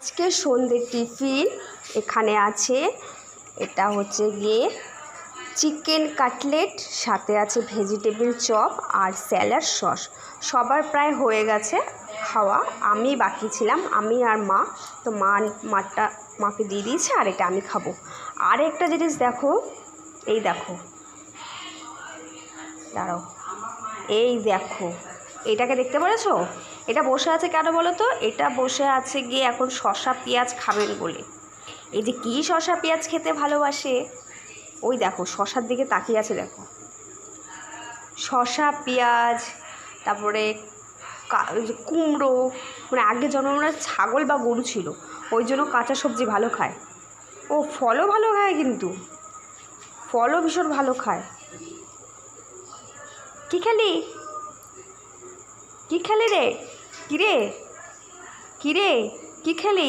আজকে সন্ধ্যের টিফিন এখানে আছে। এটা হচ্ছে গিয়ে চিকেন কাটলেট, সাথে আছে ভেজিটেবিল চপ আর স্যালাড সস। সবার প্রায় হয়ে গেছে খাওয়া। আমি বাকি ছিলাম, আমি আর মা। তো মা, মাটা, মাকে দিয়ে দিয়েছে আর এটা আমি খাব। আর একটা জিনিস দেখো, এই দেখো। দাঁড়াও। এই দেখো। এটাকে দেখতে পেরেছ? এটা বসে আছে কেন বলো তো? এটা বসে আছে গিয়ে এখন শশা পেঁয়াজ খাবেন বলে। এই যে কী শশা পেঁয়াজ খেতে ভালোবাসে? ওই দেখো শশার দিকে তাকিয়ে আছে দেখো। শশা পেঁয়াজ, তারপরে কুমড়ো মানে আগে জন্মরা ছাগল বা গরু ছিল, ওই জন্য কাঁচা সবজি ভালো খায়। ও, ফলও ভালো খায় কিন্তু। ফলও ভীষণ ভালো খায়। কি খেলি? কি খেলি রে? কিরে কি রে? কি খেলি?